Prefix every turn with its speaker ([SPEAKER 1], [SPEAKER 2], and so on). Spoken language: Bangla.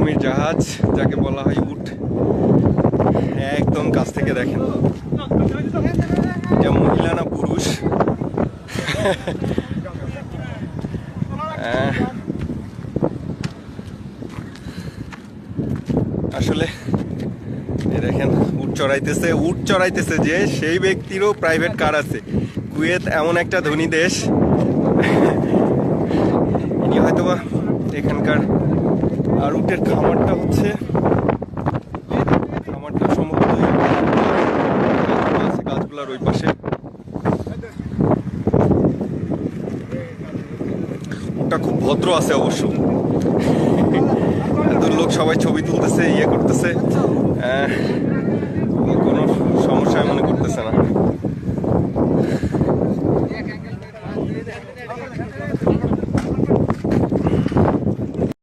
[SPEAKER 1] মরুভূমির জাহাজ, যাকে বলা হয় উট। একদম কাছ থেকে দেখেন। এটা মহিলা না পুরুষ আসলে দেখেন, উট চড়াইতেছে উট চড়াইতেছে যে সেই ব্যক্তিরও প্রাইভেট কার আছে। কুয়েত এমন একটা ধনী দেশ। ইনি হয়তোবা এখানকার আর খামারটা হচ্ছে খামারটা সম্ভবত আছে গাছগুলার ওই পাশে। উটটা খুব ভদ্র আছে অবশ্য। এত লোক সবাই ছবি তুলতেছে ইয়ে করতেছে।